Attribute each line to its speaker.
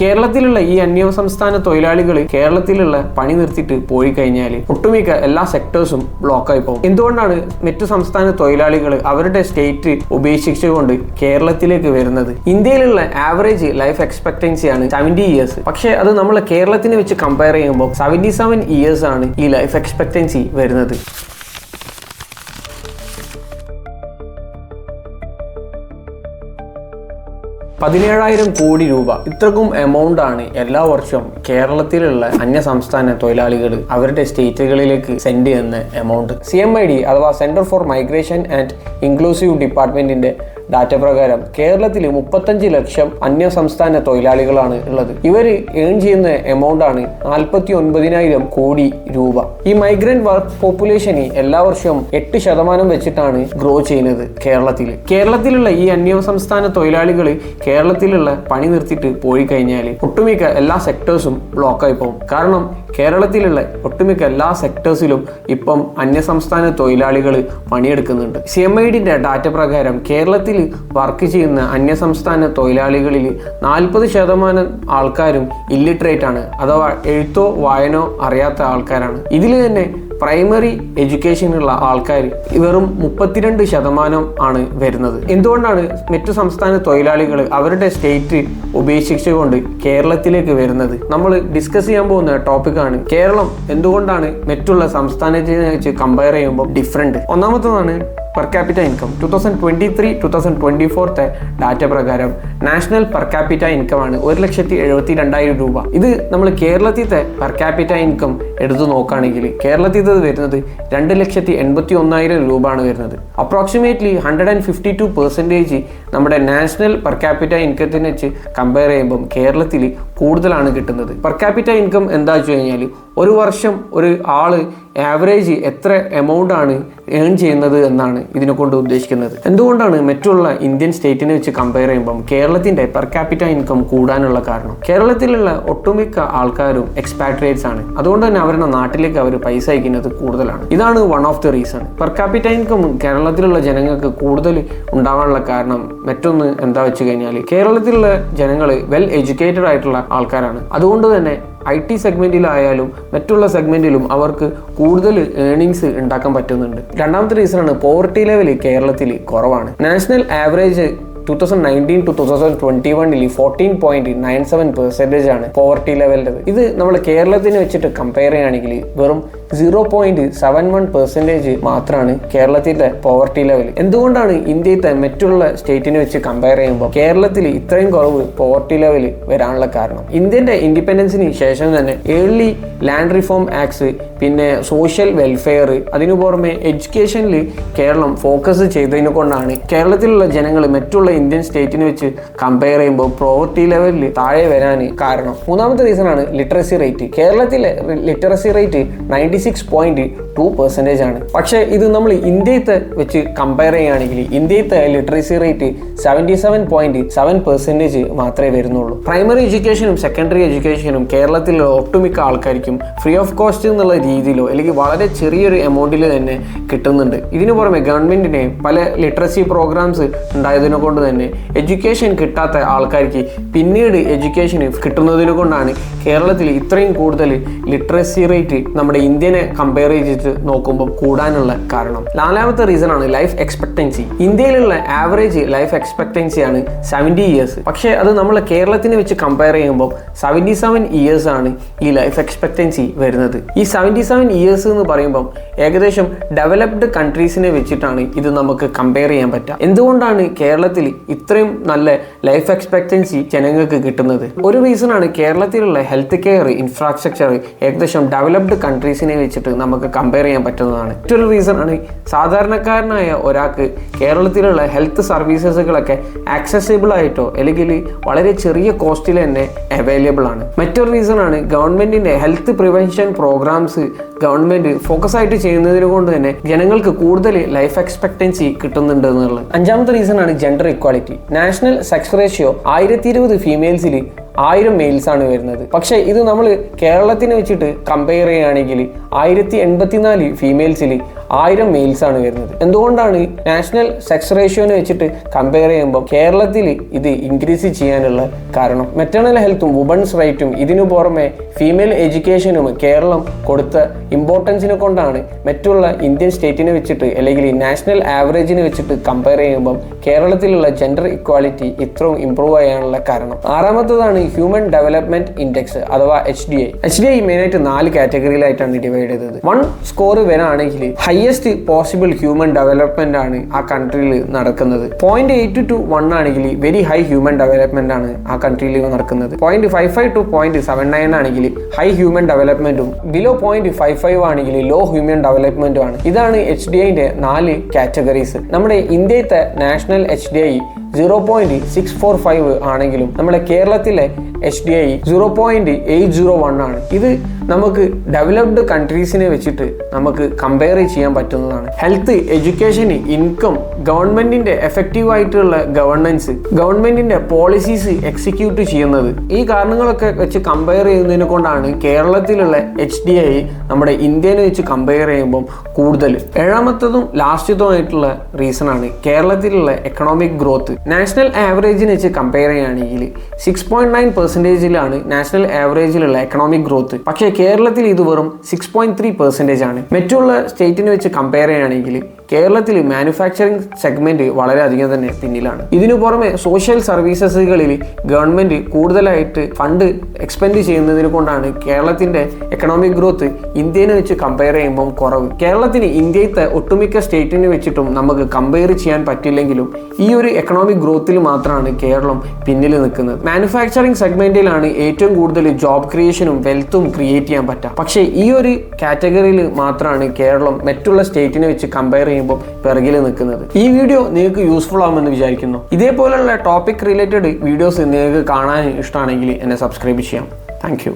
Speaker 1: കേരളത്തിലുള്ള ഈ അന്യ സംസ്ഥാന തൊഴിലാളികൾ കേരളത്തിലുള്ള പണി നിർത്തിയിട്ട് പോയി കഴിഞ്ഞാൽ ഒട്ടുമിക്ക എല്ലാ സെക്ടേഴ്സും ബ്ലോക്കായി പോകും. എന്തുകൊണ്ടാണ് മറ്റു സംസ്ഥാന തൊഴിലാളികൾ അവരുടെ സ്റ്റേറ്റ് ഉപേക്ഷിച്ചുകൊണ്ട് കേരളത്തിലേക്ക് വരുന്നത്? ഇന്ത്യയിലുള്ള ആവറേജ് ലൈഫ് എക്സ്പെക്ടൻസി ആണ് സെവന്റി ഇയേഴ്സ് പക്ഷേ അത് നമ്മൾ കേരളത്തിനെ വെച്ച് കമ്പയർ ചെയ്യുമ്പോൾ സെവന്റി സെവൻ ഇയേഴ്സ് ആണ് ഈ ലൈഫ് എക്സ്പെക്ടൻസി വരുന്നത്. പതിനേഴായിരം കോടി രൂപ. ഇത്രക്കും എമൗണ്ട് ആണ് എല്ലാ വർഷവും കേരളത്തിലുള്ള അന്യ സംസ്ഥാന തൊഴിലാളികൾ അവരുടെ സ്റ്റേറ്റുകളിലേക്ക് സെൻഡ് ചെയ്യുന്ന amount C M I D അഥവാ centre for migration and inclusive ഡിപ്പാർട്ട്മെന്റിന്റെ ഡാറ്റ പ്രകാരം കേരളത്തിൽ മുപ്പത്തഞ്ച് ലക്ഷം അന്യ സംസ്ഥാന തൊഴിലാളികളാണ് ഉള്ളത്. ഇവർ ഏൺ ചെയ്യുന്ന എമൗണ്ട് ആണ് നാൽപ്പത്തി ഒൻപതിനായിരം കോടി രൂപ. ഈ മൈഗ്രന്റ് വർക്ക് പോപ്പുലേഷന് എല്ലാ വർഷവും എട്ട് ശതമാനം വെച്ചിട്ടാണ് ഗ്രോ ചെയ്യുന്നത് കേരളത്തിൽ. കേരളത്തിലുള്ള ഈ അന്യ സംസ്ഥാന തൊഴിലാളികൾ കേരളത്തിലുള്ള പണി നിർത്തിയിട്ട് പോയി കഴിഞ്ഞാൽ ഒട്ടുമിക്ക എല്ലാ സെക്ടേഴ്സും ബ്ലോക്കായി പോകും. കാരണം കേരളത്തിലുള്ള ഒട്ടുമിക്ക എല്ലാ സെക്ടേഴ്സിലും ഇപ്പം അന്യസംസ്ഥാന തൊഴിലാളികൾ പണിയെടുക്കുന്നുണ്ട്. സി എം ഐ ഡിന്റെ ഡാറ്റ പ്രകാരം കേരളത്തിൽ വർക്ക് ചെയ്യുന്ന അന്യസംസ്ഥാന തൊഴിലാളികളിൽ നാൽപ്പത് ശതമാനം ആൾക്കാരും ഇല്ലിറ്ററേറ്റ് ആണ്. അഥവാ എഴുത്തോ വായനോ അറിയാത്ത ആൾക്കാരാണ്. ഇതിൽ തന്നെ പ്രൈമറി എഡ്യൂക്കേഷനുള്ള ആൾക്കാർ വെറും മുപ്പത്തിരണ്ട് ശതമാനം ആണ് വരുന്നത്. എന്തുകൊണ്ടാണ് മറ്റു സംസ്ഥാന തൊഴിലാളികൾ അവരുടെ സ്റ്റേറ്റ് ഉപേക്ഷിച്ചുകൊണ്ട് കേരളത്തിലേക്ക് വരുന്നത്? നമ്മൾ ഡിസ്കസ് ചെയ്യാൻ പോകുന്ന ടോപ്പിക്കാണ് കേരളം. എന്തുകൊണ്ടാണ് മറ്റുള്ള സംസ്ഥാനത്തിനെ വെച്ച് കമ്പയർ ചെയ്യുമ്പോൾ different ഒന്നാമത്തതാണ് per capita income two thousand twenty three two thousand twenty ഫോർത്തെ data പ്രകാരം നാഷണൽ പെർ ക്യാപിറ്റ ഇൻകം ആണ് ഒരു ലക്ഷത്തി എഴുപത്തി രണ്ടായിരം രൂപ. ഇത് നമ്മൾ കേരളത്തിലത്തെ പെർ ക്യാപിറ്റ ഇൻകം എടുത്തു നോക്കുകയാണെങ്കിൽ കേരളത്തിലത് വരുന്നത് രണ്ട് ലക്ഷത്തി എൺപത്തി ഒന്നായിരം രൂപ ആണ് വരുന്നത്. Approximately hundred and fifty two percentage നമ്മുടെ നാഷണൽ പെർ ക്യാപിറ്റ ഇൻകത്തിനെ വെച്ച് കമ്പയർ ചെയ്യുമ്പം കേരളത്തിൽ കൂടുതലാണ് കിട്ടുന്നത്. പെർ ക്യാപിറ്റ ഇൻകം എന്താ വെച്ച് കഴിഞ്ഞാൽ ഒരു വർഷം ഒരു ആൾ ആവറേജ് എത്ര എമൗണ്ട് ആണ് ഏൺ ചെയ്യുന്നത് എന്നാണ് ഇതിനെ കൊണ്ട് ഉദ്ദേശിക്കുന്നത്. എന്തുകൊണ്ടാണ് മറ്റുള്ള ഇന്ത്യൻ സ്റ്റേറ്റിനെ വെച്ച് കമ്പയർ ചെയ്യുമ്പം കേരളത്തിന്റെ പെർ ക്യാപിറ്റ ഇൻകം കൂടാനുള്ള കാരണം? കേരളത്തിലുള്ള ഒട്ടുമിക്ക ആൾക്കാരും എക്സ്പാട്രിയേറ്റ്സ് ആണ്. അതുകൊണ്ട് തന്നെ അവരുടെ നാട്ടിലേക്ക് അവർ പൈസ അയക്കുന്നത് കൂടുതലാണ്. ഇതാണ് one of the reason per capita income കേരളത്തിലുള്ള ജനങ്ങൾക്ക് കൂടുതൽ ഉണ്ടാവാനുള്ള കാരണം മറ്റൊന്ന് എന്താ വെച്ച് കഴിഞ്ഞാൽ കേരളത്തിലുള്ള ജനങ്ങൾ വെൽ എഡ്യൂക്കേറ്റഡ് ആയിട്ടുള്ള ആൾക്കാരാണ്. അതുകൊണ്ട് തന്നെ ഐ ടി സെഗ്മെന്റിലായാലും മറ്റുള്ള സെഗ്മെന്റിലും അവർക്ക് കൂടുതൽ ഏണിങ്സ് ഉണ്ടാക്കാൻ പറ്റുന്നുണ്ട്. രണ്ടാമത്തെ റീസൺ ആണ് പോവർട്ടി ലെവൽ കേരളത്തിൽ കുറവാണ്. National average two thousand nineteen two thousand twenty വണ്ണിൽ fourteen point nine seven percentage ആണ് പോവർട്ടി ലെവലിന്റെ ഇത് നമ്മൾ കേരളത്തിന് വെച്ചിട്ട് കമ്പയർ ചെയ്യുകയാണെങ്കിൽ വെറും zero point seven one percentage മാത്രമാണ് കേരളത്തിലെ പോവർട്ടി ലെവൽ എന്തുകൊണ്ടാണ് ഇന്ത്യത്തെ മറ്റുള്ള സ്റ്റേറ്റിനെ വെച്ച് കമ്പയർ ചെയ്യുമ്പോൾ കേരളത്തിൽ ഇത്രയും കുറവ് പോവർട്ടി ലെവൽ വരാനുള്ള കാരണം? ഇന്ത്യന്റെ ഇൻഡിപെൻഡൻസിന് ശേഷം തന്നെ ഏർലി ലാൻഡ് റിഫോം ആക്ട്സ് പിന്നെ സോഷ്യൽ വെൽഫെയർ അതിനു പുറമെ എഡ്യൂക്കേഷനിൽ കേരളം ഫോക്കസ് ചെയ്തതിനെ കൊണ്ടാണ് കേരളത്തിലുള്ള ജനങ്ങൾ മറ്റുള്ള ഇന്ത്യൻ സ്റ്റേറ്റിനെ വെച്ച് കമ്പയർ ചെയ്യുമ്പോൾ പോവർട്ടി ലെവലിൽ താഴെ വരാൻ കാരണം. മൂന്നാമത്തെ റീസൺ ആണ് ലിറ്ററസി റേറ്റ് കേരളത്തിലെ literacy rate ninety six point two percentage ആണ്. പക്ഷേ ഇത് നമ്മൾ ഇന്ത്യത്തെ വെച്ച് കമ്പയർ ചെയ്യുകയാണെങ്കിൽ ഇന്ത്യത്തെ literacy rate seventy seven point seven percentage മാത്രമേ വരുന്നുള്ളൂ. പ്രൈമറി എഡ്യൂക്കേഷനും സെക്കൻഡറി എഡ്യൂക്കേഷനും കേരളത്തിലെ ഒട്ടുമിക്ക ആൾക്കാർക്കും ഫ്രീ ഓഫ് കോസ്റ്റ് എന്നുള്ള രീതിയിലോ അല്ലെങ്കിൽ വളരെ ചെറിയൊരു എമൗണ്ടിൽ തന്നെ കിട്ടുന്നുണ്ട്. ഇതിനു പുറമെ ഗവൺമെന്റിനെ പല ലിറ്ററസി പ്രോഗ്രാംസ് ഉണ്ടായതിനെ കൊണ്ട് തന്നെ എഡ്യൂക്കേഷൻ കിട്ടാത്ത ആൾക്കാർക്ക് പിന്നീട് എഡ്യൂക്കേഷൻ കിട്ടുന്നതിനെ കൊണ്ടാണ് കേരളത്തിൽ ഇത്രയും കൂടുതൽ ലിറ്ററസി റേറ്റ് നമ്മുടെ ഇന്ത്യനെ കമ്പയർ ചെയ്തിട്ട് നോക്കുമ്പോൾ കൂടാനുള്ള കാരണം. നാലാമത്തെ റീസൺ ആണ് ലൈഫ് എക്സ്പെക്ടൻസി ഇന്ത്യയിലുള്ള ആവറേജ് ലൈഫ് എക്സ്പെക്ടൻസി ആണ് സെവന്റി ഇയേഴ്സ് പക്ഷേ അത് നമ്മൾ കേരളത്തിനെ വെച്ച് കമ്പയർ ചെയ്യുമ്പോൾ സെവന്റി സെവൻ ഇയേഴ്സ് ആണ് ഈ ലൈഫ് എക്സ്പെക്ടൻസി വരുന്നത്. ഈ സെവന്റി സെവൻ ഇയേഴ്സ് എന്ന് പറയുമ്പോൾ ഏകദേശം ഡെവലപ്ഡ് കൺട്രീസിനെ വെച്ചിട്ടാണ് ഇത് നമുക്ക് കമ്പയർ ചെയ്യാൻ പറ്റുക. എന്തുകൊണ്ടാണ് കേരളത്തിൽ ഇത്രയും നല്ല ലൈഫ് എക്സ്പെക്ടൻസി ജനങ്ങൾക്ക് കിട്ടുന്നത്? ഒരു റീസൺ ആണ് കേരളത്തിലുള്ള ഹെൽത്ത് കെയർ ഇൻഫ്രാസ്ട്രക്ചർ ഏകദേശം ഡെവലപ്ഡ് കൺട്രീസിനെ വെച്ചിട്ട് നമുക്ക് കമ്പയർ ചെയ്യാൻ പറ്റുന്നതാണ്. മറ്റൊരു റീസൺ ആണ് സാധാരണക്കാരനായ ഒരാൾക്ക് കേരളത്തിലുള്ള ഹെൽത്ത് സർവീസസുകളൊക്കെ ആക്സസിബിൾ ആയിട്ടോ അല്ലെങ്കിൽ വളരെ ചെറിയ കോസ്റ്റിൽ തന്നെ അവൈലബിൾ ആണ്. മറ്റൊരു റീസൺ ആണ് ഗവൺമെന്റിന്റെ health prevention programmes government focus ആയിട്ട് ചെയ്യുന്നതിന് കൊണ്ട് തന്നെ ജനങ്ങൾക്ക് കൂടുതൽ ലൈഫ് എക്സ്പെക്ടൻസി കിട്ടുന്നുണ്ട് എന്നുള്ളത്. അഞ്ചാമത്തെ റീസൺ ആണ് gender equality national sex ratio ആയിരത്തി ഇരുപത് ഫീമെയിൽസിൽ ആയിരം മെയിൽസ് ആണ് വരുന്നത്. പക്ഷേ ഇത് നമ്മൾ കേരളത്തിനെ വെച്ചിട്ട് കമ്പയർ ചെയ്യുകയാണെങ്കിൽ ആയിരത്തി എൺപത്തിനാല് ഫീമെയിൽസിൽ ആയിരം ആണ് വരുന്നത്. എന്തുകൊണ്ടാണ് നാഷണൽ സെക്സ് റേഷ്യോനെ വെച്ചിട്ട് കമ്പയർ ചെയ്യുമ്പോൾ കേരളത്തിൽ ഇത് ഇൻക്രീസ് ചെയ്യാനുള്ള കാരണം? മെറ്റേണൽ ഹെൽത്തും വുമൺസ് റൈറ്റും ഇതിനു പുറമെ ഫീമെയിൽ എഡ്യൂക്കേഷനും കേരളം കൊടുത്ത ഇമ്പോർട്ടൻസിനെ കൊണ്ടാണ് മറ്റുള്ള ഇന്ത്യൻ സ്റ്റേറ്റിനെ വെച്ചിട്ട് അല്ലെങ്കിൽ നാഷണൽ ആവറേജിനെ വെച്ചിട്ട് കമ്പയർ ചെയ്യുമ്പോൾ കേരളത്തിലുള്ള ജെൻഡർ ഇക്വാലിറ്റി ഇത്രയും ഇമ്പ്രൂവ് ചെയ്യാനുള്ള കാരണം. ആറാമത്തതാണ് ഹ്യൂമൻ ഡെവലപ്മെന്റ് ഇൻഡെക്സ് അഥവാ H D I H D I മെയിനായിട്ട് നാല് കാറ്റഗറിയിലായിട്ടാണ് ഡിവൈഡ് ചെയ്തത്. വൺ സ്കോർ വരാണെങ്കിൽ ഹയസ്റ്റ് പോസിബിൾ ഹ്യൂമൻ ഡെവലപ്മെന്റ് ആണ് ആ കൺട്രിയിൽ നടക്കുന്നത്. പോയിന്റ് എയ്റ്റ് ടു വൺ ആണെങ്കിൽ വെരി ഹൈ ഹ്യൂമൻ ഡെവലപ്മെന്റ് ആണ് ആ കൺട്രിയിൽ നടക്കുന്നത്. Point five five two point seven nine ആണെങ്കിൽ ഹൈ ഹ്യൂമൻ ഡെവലപ്മെന്റും ബിലോ പോയിന്റ് ഫൈവ് ഫൈവ് ആണെങ്കിൽ ലോ ഹ്യൂമൻ ഡെവലപ്മെന്റും ആണ്. ഇതാണ് എച്ച് ഡി ഐന്റെ നാല് കാറ്റഗറീസ് നമ്മുടെ ഇന്ത്യത്തെ national H D I zero point six four five ആണെങ്കിലും നമ്മുടെ കേരളത്തിലെ H D I zero point eight zero one ആണ്. ഇത് നമുക്ക് ഡെവലപ്ഡ് കൺട്രീസിനെ വെച്ചിട്ട് നമുക്ക് കമ്പയർ ചെയ്യാൻ പറ്റുന്നതാണ്. ഹെൽത്ത് എഡ്യൂക്കേഷൻ ഇൻകം ഗവൺമെന്റിന്റെ എഫക്റ്റീവ് ആയിട്ടുള്ള ഗവർണൻസ് ഗവൺമെന്റിന്റെ പോളിസീസ് എക്സിക്യൂട്ട് ചെയ്യുന്നത്. ഈ കാരണങ്ങളൊക്കെ വെച്ച് കമ്പയർ ചെയ്യുന്നതിനെ കൊണ്ടാണ് കേരളത്തിലുള്ള എച്ച് ഡി ഐ നമ്മുടെ ഇന്ത്യനെ വെച്ച് കമ്പയർ ചെയ്യുമ്പോൾ കൂടുതൽ. ഏഴാമത്തതും ലാസ്റ്റത്തുമായിട്ടുള്ള റീസൺ ആണ് കേരളത്തിലുള്ള എക്കണോമിക് ഗ്രോത്ത് നാഷണൽ ആവറേജിനെ വെച്ച് കമ്പയർ ചെയ്യുകയാണെങ്കിൽ സിക്സ് പോയിന്റ് നയൻ പെർസെന്റേജിലാണ് നാഷണൽ ആവറേജിലുള്ള എക്കണോമിക് ഗ്രോത്ത് പക്ഷേ കേരളത്തിൽ ഇത് വെറും സിക്സ് പോയിന്റ് ത്രീ പെർസെന്റേജ് ആണ്. മറ്റുള്ള സ്റ്റേറ്റിനെ വെച്ച് കമ്പയർ ചെയ്യുകയാണെങ്കിൽ കേരളത്തിൽ മാനുഫാക്ചറിംഗ് സെഗ്മെന്റ് വളരെയധികം തന്നെ പിന്നിലാണ്. ഇതിനു പുറമെ സോഷ്യൽ സർവീസസുകളിൽ ഗവൺമെന്റ് കൂടുതലായിട്ട് ഫണ്ട് എക്സ്പെൻഡ് ചെയ്യുന്നതിന് കൊണ്ടാണ് കേരളത്തിന്റെ എക്കണോമിക് ഗ്രോത്ത് ഇന്ത്യനെ വെച്ച് കമ്പയർ ചെയ്യുമ്പോൾ കുറവ്. കേരളത്തിന് ഇന്ത്യത്തെ ഒട്ടുമിക്ക സ്റ്റേറ്റിനെ വെച്ചിട്ടും നമുക്ക് കമ്പയർ ചെയ്യാൻ പറ്റില്ലെങ്കിലും ഈ ഒരു എക്കണോമിക് ഗ്രോത്തിൽ മാത്രമാണ് കേരളം പിന്നിൽ നിൽക്കുന്നത്. മാനുഫാക്ചറിംഗ് സെഗ്മെന്റിലാണ് ഏറ്റവും കൂടുതൽ ജോബ് ക്രിയേഷനും വെൽത്തും ക്രിയേറ്റ് ചെയ്യാൻ പറ്റുക. പക്ഷേ ഈ ഒരു കാറ്റഗറിയിൽ മാത്രമാണ് കേരളം മറ്റുള്ള സ്റ്റേറ്റിനെ വെച്ച് കമ്പയർ ചെയ്യുമ്പോൾ പിറകിൽ നിൽക്കുന്നത്. ഈ വീഡിയോ നിങ്ങൾക്ക് യൂസ്ഫുൾ ആകുമെന്ന് വിചാരിക്കുന്നു. ഇതേപോലെയുള്ള ടോപ്പിക് റിലേറ്റഡ് വീഡിയോസ് നിങ്ങൾക്ക് കാണാൻ ഇഷ്ടമാണെങ്കിൽ എന്നെ സബ്സ്ക്രൈബ് ചെയ്യാം. താങ്ക്